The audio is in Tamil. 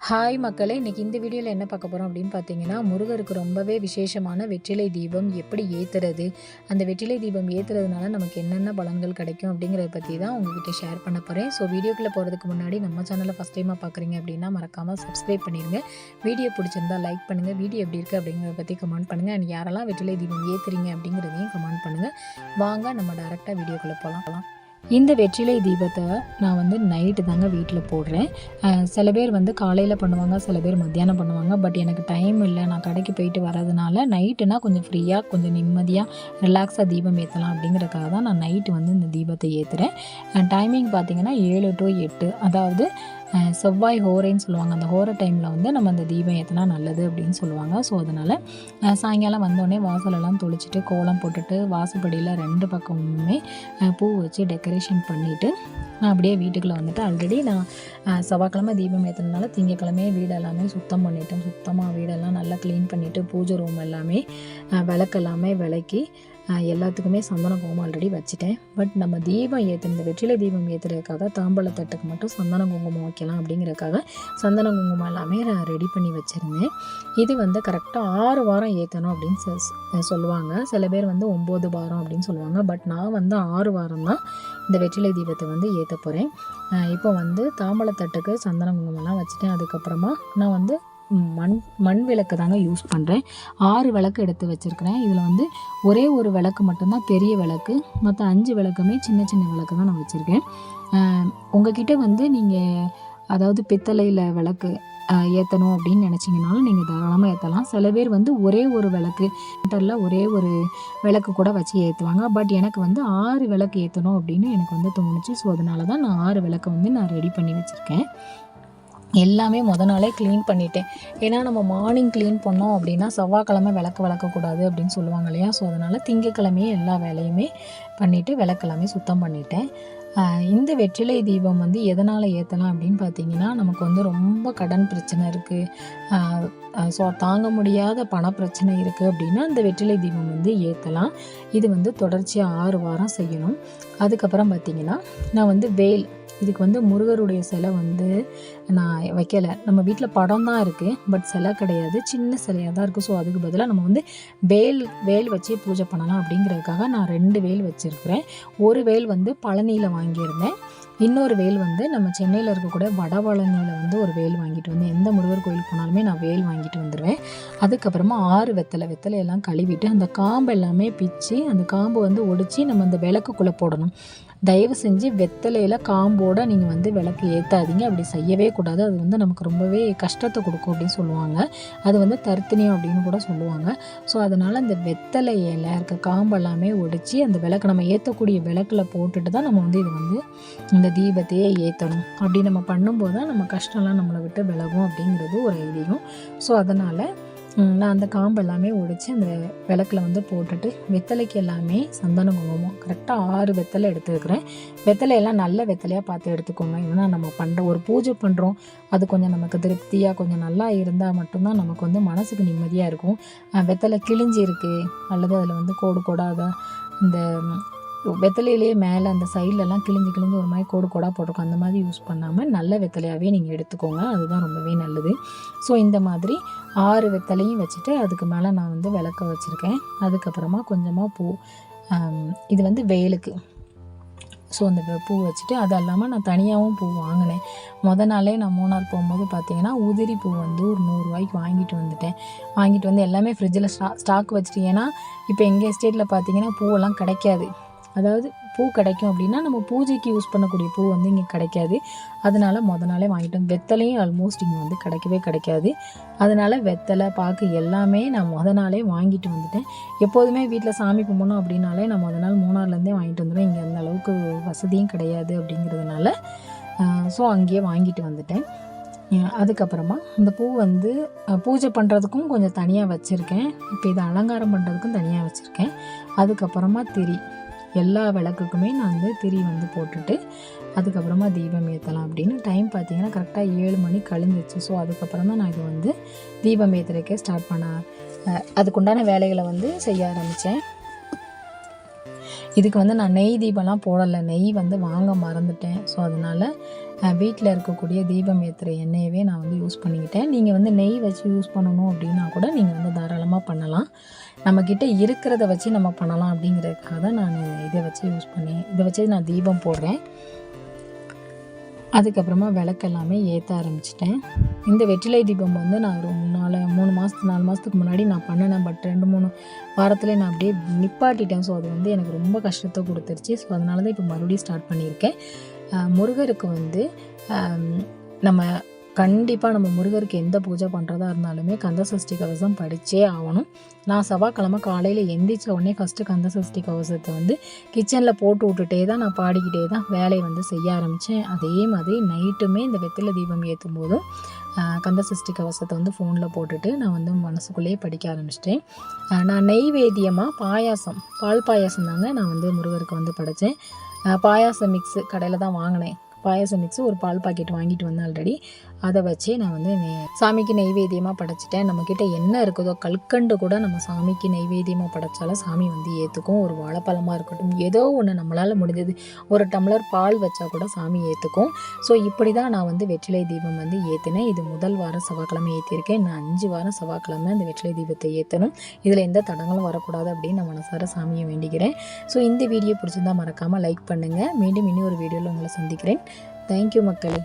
ஹாய் மக்களே. இன்றைக்கி இந்த வீடியோவில் என்ன பார்க்க போகிறோம் அப்படின்னு பார்த்தீங்கன்னா முருகருக்கு ரொம்பவே விசேஷமான வெற்றிலை தீபம் எப்படி ஏற்றுறது அந்த வெற்றிலை தீபம் ஏற்றுறதுனால நமக்கு என்னென்ன பலன்கள் கிடைக்கும் அப்படிங்கிறத பற்றி தான் உங்ககிட்ட ஷேர் பண்ண போகிறேன் ஸோ வீடியோக்குள்ளே போகிறதுக்கு முன்னாடி நம்ம சேனலை ஃபஸ்ட் டைமாக பார்க்குறீங்க அப்படின்னா மறக்காமல் சப்ஸ்கிரைப் பண்ணிடுங்க வீடியோ பிடிச்சிருந்தா லைக் பண்ணுங்கள் வீடியோ எப்படி இருக்குது அப்படிங்கிறத பற்றி கமெண்ட் பண்ணுங்கள் அண்ட் யாரெல்லாம் வெற்றிலை தீபம் ஏற்றுறீங்க அப்படிங்கிறதையும் கமெண்ட் பண்ணுங்கள் வாங்க நம்ம டேரெக்டாக வீடியோக்குள்ளே போகலாம் இந்த வெற்றிலை தீபத்தை நான் வந்து நைட்டு தாங்க வீட்டில் போடுறேன். சில பேர் வந்து காலையில் பண்ணுவாங்க சில பேர் மத்தியானம் பண்ணுவாங்க. பட் எனக்கு டைம் இல்லை நான் கடைக்கு போயிட்டு வரதுனால நைட்டுனா கொஞ்சம் ஃப்ரீயாக கொஞ்சம் நிம்மதியாக ரிலாக்ஸாக தீபம் ஏற்றலாம் அப்படிங்கிறதுக்காக தான் நான் நைட்டு வந்து இந்த தீபத்தை ஏற்றுறேன் டைமிங் பார்த்தீங்கன்னா ஏழு டு எட்டு. அதாவது செவ்வாய் ஹோரைன்னு சொல்லுவாங்க. அந்த ஹோரை டைமில் வந்து நம்ம அந்த தீபம் ஏற்றினா நல்லது அப்படின்னு சொல்லுவாங்க. ஸோ அதனால் சாயங்காலம் வந்தோடனே வாசலெல்லாம் தொளிச்சிட்டு கோலம் போட்டுட்டு வாசப்படியில் ரெண்டு பக்கமுமே பூ வச்சு டெக்கரேஷன் பண்ணிவிட்டு நான் அப்படியே வீட்டுக்குள்ளே வந்துட்டு ஆல்ரெடி நான் செவ்வாய்க்கிழமை தீபம் ஏற்றுனதுனால திங்கக்கிழமையே வீடு எல்லாமே சுத்தம் பண்ணிட்டேன். சுத்தமாக வீடெல்லாம் நல்லா க்ளீன் பண்ணிவிட்டு பூஜை ரூம் எல்லாமே விளக்கெல்லாமே விளக்கு எல்லாமே விளக்கி எல்லாத்துக்குமே சந்தன குங்குமம் ஆல்ரெடி வச்சுட்டேன். பட் நம்ம தீபம் ஏற்று இந்த வெற்றிலை தீபம் ஏற்றுறதுக்காக தாம்பழத்தட்டுக்கு மட்டும் சந்தன குங்குமம் வைக்கலாம் அப்படிங்கிறதுக்காக சந்தன குங்குமம் எல்லாமே நான் ரெடி பண்ணி வச்சுருந்தேன். இது வந்து கரெக்டாக ஆறு வாரம் ஏற்றணும் அப்படின்னு சொ- சொல்லுவாங்க. சில பேர் வந்து ஒம்பது வாரம் அப்படின்னு சொல்லுவாங்க. பட் நான் வந்து ஆறு வாரம் தான் இந்த வெற்றிலை தீபத்தை வந்து ஏற்ற போகிறேன் இப்போ வந்து தாம்பழத்தட்டுக்கு சந்தன குங்குமம்லாம் வச்சுட்டேன். அதுக்கப்புறமா நான் வந்து மண் மண் விளக்கு தாங்க யூஸ் பண்ணுறேன் ஆறு விளக்கு எடுத்து வச்சுருக்கிறேன். இதில் வந்து ஒரே ஒரு விளக்கு மட்டும்தான் பெரிய விளக்கு. மற்ற அஞ்சு விளக்குமே சின்ன சின்ன விளக்கு தான் நான் வச்சுருக்கேன். உங்ககிட்ட வந்து நீங்கள் அதாவது பித்தளையில் விளக்கு ஏற்றணும் அப்படின்னு நினச்சிங்கனாலும் நீங்கள் தாராளமாக ஏற்றலாம் சில பேர் வந்து ஒரே ஒரு விளக்கு சென்டரில் ஒரே ஒரு விளக்கு கூட வச்சு ஏற்றுவாங்க பட் எனக்கு வந்து ஆறு விளக்கு ஏற்றணும் அப்படின்னு எனக்கு வந்து தோணுச்சு. ஸோ அதனால தான் நான் ஆறு விளக்கை வந்து நான் ரெடி பண்ணி வச்சுருக்கேன். எல்லாமே முத நாளே க்ளீன் பண்ணிட்டேன். ஏன்னா நம்ம மார்னிங் க்ளீன் பண்ணோம் அப்படின்னா செவ்வாய்க்கிழமை விளக்கு விளக்கக்கூடாது அப்படின்னு சொல்லுவாங்க இல்லையா? ஸோ அதனால் திங்கக்கிழமையே எல்லா வேலையுமே பண்ணிவிட்டு விளக்கெல்லாமே சுத்தம் பண்ணிட்டேன். இந்த வெற்றிலை தீபம் வந்து எதனால் ஏற்றலாம் அப்படின்னு பார்த்தீங்கன்னா நமக்கு வந்து ரொம்ப கடன் பிரச்சனை இருக்குது ஸோ தாங்க முடியாத பண பிரச்சனை இருக்குது அப்படின்னா இந்த வெற்றிலை தீபம் வந்து ஏற்றலாம் இது வந்து தொடர்ச்சியாக ஆறு வாரம் செய்யணும். அதுக்கப்புறம் பார்த்தீங்கன்னா நான் வந்து வேல் இதுக்கு வந்து முருகருடைய சிலை வந்து நான் வைக்கலை. நம்ம வீட்டில் படம் தான் இருக்குது பட் சிலை கிடையாது. சின்ன சிலையாக தான் இருக்குது ஸோ அதுக்கு பதிலாக நம்ம வந்து வேல் வேல் வச்சே பூஜை பண்ணலாம் அப்படிங்கிறதுக்காக நான் ரெண்டு வேல் வச்சுருக்கிறேன். ஒரு வேல் வந்து பழனியில் வாங்கியிருந்தேன். இன்னொரு வேல் வந்து நம்ம சென்னையில் இருக்கக்கூடிய வடபழனியில் வந்து ஒரு வேல் வாங்கிட்டு வந்து எந்த முருகர் கோயிலுக்கு போனாலுமே நான் வேல் வாங்கிட்டு வந்துடுவேன் அதுக்கப்புறமா ஆறு வெத்தலை வெத்தலை எல்லாம் கழுவிட்டு அந்த காம்பு எல்லாமே பிச்சு அந்த காம்பு வந்து ஒடிச்சு நம்ம அந்த விளக்குக்குள்ளே போடணும். தயவு செஞ்சு வெத்தலையில் காம்போட நீங்கள் வந்து விளக்கு ஏற்றாதீங்க அப்படி செய்யவே கூடாது. அது வந்து நமக்கு ரொம்பவே கஷ்டத்தை கொடுக்கும் அப்படின்னு சொல்லுவாங்க. அது வந்து தருத்தினியம் அப்படின்னு கூட சொல்லுவாங்க. ஸோ அதனால் அந்த வெத்தலை இலை இருக்க காம்பு எல்லாமே ஒடிச்சு அந்த விளக்கு நம்ம ஏற்றக்கூடிய விளக்கில் போட்டுட்டு தான் நம்ம வந்து இது வந்து இந்த தீபத்தையே ஏற்றணும் அப்படி நம்ம பண்ணும்போது தான் நம்ம கஷ்டம்லாம் நம்மளை விட்டு விலகும் அப்படிங்கிறது ஒரு ஐதீகம். ஸோ அதனால் நான் அந்த காம்பு எல்லாமே ஒடிச்சு அந்த விளக்கில் வந்து போட்டுட்டு வெத்தலைக்கு எல்லாமே சந்தன குங்குமம். கரெக்டாக ஆறு வெத்தலை எடுத்துருக்குறேன். வெத்தலையெல்லாம் நல்ல வெத்தலையாக பார்த்து எடுத்துக்கோங்க. ஏன்னா நம்ம பண்ணுற ஒரு பூஜை பண்ணுறோம் அது கொஞ்சம் நமக்கு திருப்தியாக கொஞ்சம் நல்லா இருந்தால் மட்டும்தான் நமக்கு வந்து மனசுக்கு நிம்மதியாக இருக்கும். வெத்தலை கிழிஞ்சி இருக்கு அல்லது அதில் வந்து கோடு கோடாக இந்த வெத்தலையிலேயே மேலே அந்த சைட்லலாம் கிழிஞ்சு கிழிஞ்சு ஒரு மாதிரி கோடு கோடாக போட்டிருக்கும். அந்த மாதிரி யூஸ் பண்ணாமல் நல்ல வெத்தலையாகவே நீங்கள் எடுத்துக்கோங்க. அதுதான் ரொம்பவே நல்லது. ஸோ இந்த மாதிரி ஆறு வெத்தலையும் வச்சுட்டு அதுக்கு மேலே நான் வந்து விளக்க வச்சுருக்கேன். அதுக்கப்புறமா கொஞ்சமாக பூ இது வந்து வேலுக்கு. ஸோ அந்த பூ வச்சுட்டு அது இல்லாமல் நான் தனியாகவும் பூ வாங்கினேன். முத நாளே நான் மூணார் போகும்போது பார்த்தீங்கன்னா உதிரி பூ வந்து ஒரு நூறுரூவாய்க்கு வாங்கிட்டு வந்துட்டேன். வாங்கிட்டு வந்து எல்லாமே ஃப்ரிட்ஜில் ஸ்டா ஸ்டாக் வச்சுட்டு. ஏன்னா இப்போ எங்கள் எஸ்டேட்டில் பார்த்தீங்கன்னா பூவெல்லாம் கிடைக்காது. அதாவது பூ கிடைக்கும் அப்படின்னா நம்ம பூஜைக்கு யூஸ் பண்ணக்கூடிய பூ வந்து இங்கே கிடைக்காது. அதனால் முத நாளே வாங்கிட்டோம். வெத்தலையும் ஆல்மோஸ்ட் இங்கே வந்து கிடைக்கவே கிடைக்காது. அதனால வெத்தலை பாக்கு எல்லாமே நான் முத நாளே வாங்கிட்டு வந்துட்டேன். எப்போதுமே வீட்டில் சாமி கும்பிடணும் அப்படின்னாலே நான் முத நாள் மூணார்லேருந்தே வாங்கிட்டு வந்துடுவேன். இங்கே அந்த அளவுக்கு வசதியும் கிடையாது அப்படிங்கிறதுனால ஸோ அங்கேயே வாங்கிட்டு வந்துட்டேன். அதுக்கப்புறமா இந்த பூ வந்து பூஜை பண்ணுறதுக்கும் கொஞ்சம் தனியாக வச்சுருக்கேன். இப்போ இதை அலங்காரம் பண்ணுறதுக்கும் தனியாக வச்சுருக்கேன். அதுக்கப்புறமா திரி. எல்லா விளக்குக்குமே நான் வந்து திரி வந்து போட்டுட்டு அதுக்கப்புறமா தீபம் ஏற்றலாம் அப்படின்னு டைம் பார்த்தீங்கன்னா கரெக்டாக ஏழு மணி கழிஞ்சிச்சு. ஸோ அதுக்கப்புறம் தான் நான் இது வந்து தீபம் ஏற்றுறதுக்கே ஸ்டார்ட் பண்ண அதுக்குண்டான வேலைகளை வந்து செய்ய ஆரம்பித்தேன் இதுக்கு வந்து நான் நெய் தீபம்லாம் போடலை. நெய் வந்து வாங்க மறந்துட்டேன். ஸோ அதனால் வீட்டில் இருக்கக்கூடிய தீபம் ஏற்றுற எண்ணெயவே நான் வந்து யூஸ் பண்ணிக்கிட்டேன். நீங்கள் வந்து நெய் வச்சு யூஸ் பண்ணணும் அப்படின்னா கூட நீங்கள் வந்து தாராளமாக பண்ணலாம். நம்மக்கிட்ட இருக்கிறத வச்சு நம்ம பண்ணலாம் அப்படிங்கிறதுக்காக தான் நான் இதை வச்சு யூஸ் பண்ணி இதை வச்சு நான் தீபம் போடுறேன். அதுக்கப்புறமா விளக்கெல்லாமே ஏற்ற ஆரம்பிச்சிட்டேன். இந்த வெற்றிலை தீபம் வந்து நான் ஒரு நாலு மூணு மாதத்துக்கு நாலு மாதத்துக்கு முன்னாடி நான் பண்ணினேன். பட் ரெண்டு மூணு வாரத்தில் நான் அப்படியே நிப்பாட்டிட்டேன். ஸோ அது வந்து எனக்கு ரொம்ப கஷ்டத்தை கொடுத்துருச்சு. ஸோ அதனால தான் இப்போ மறுபடியும் ஸ்டார்ட் பண்ணியிருக்கேன். முருகருக்கு வந்து நம்ம கண்டிப்பாக நம்ம முருகருக்கு எந்த பூஜை பண்ணுறதா இருந்தாலுமே கந்த சஷ்டி கவசம் படித்தே ஆகணும். நான் செவ்வாய்க்கிழமை காலையில் எந்திரிச்ச உடனே ஃபஸ்ட்டு கந்த சஷ்டி கவசத்தை வந்து கிச்சனில் போட்டு விட்டுட்டே தான் நான் பாடிக்கிட்டே தான் வேலையை வந்து செய்ய ஆரம்பித்தேன் அதே மாதிரி நைட்டுமே இந்த வெத்தில தீபம் ஏற்றும் போதும் கந்த சஷ்டி கவசத்தை வந்து ஃபோனில் போட்டுட்டு நான் வந்து மனசுக்குள்ளேயே படிக்க ஆரம்பிச்சிட்டேன். நான் நெய்வேத்தியமாக பாயாசம் பால் பாயாசம் தாங்க நான் வந்து முருகருக்கு வந்து படைத்தேன் பாயாசம் மிக்ஸு கடையில் தான் வாங்கினேன். பாயசம் மிக்ஸ் ஒரு பால் பாக்கெட் வாங்கிட்டு வந்தேன் ஆல்ரெடி அதை வச்சு நான் வந்து சாமிக்கு நெய்வேத்தியமாக படைச்சிட்டேன். நம்மக்கிட்ட என்ன இருக்குதோ கல்கண்டு கூட நம்ம சாமிக்கு நெய்வேத்தியமாக படைச்சாலும் சாமி வந்து ஏற்றுக்கும் ஒரு வாழைப்பழமாக இருக்கட்டும் ஏதோ ஒன்று நம்மளால் முடிஞ்சது. ஒரு டம்ளர் பால் வச்சா கூட சாமி ஏற்றுக்கும் ஸோ இப்படி தான் நான் வந்து வெற்றிலை தீபம் வந்து ஏற்றினேன் இது முதல் வாரம் செவ்வாய்க்கிழமை ஏற்றிருக்கேன் நான் அஞ்சு வாரம் செவ்வாய்க்கிழமை அந்த வெற்றிலை தீபத்தை ஏற்றணும் இதில் எந்த தடங்களும் வரக்கூடாது அப்படின்னு நான் மனசார சாமியை வேண்டிக்கிறேன். ஸோ இந்த வீடியோ பிடிச்சிருந்தா மறக்காமல் லைக் பண்ணுங்கள் மீண்டும் இன்னும் ஒரு வீடியோவில் உங்களை சந்திக்கிறேன். தேங்க்யூ மக்களே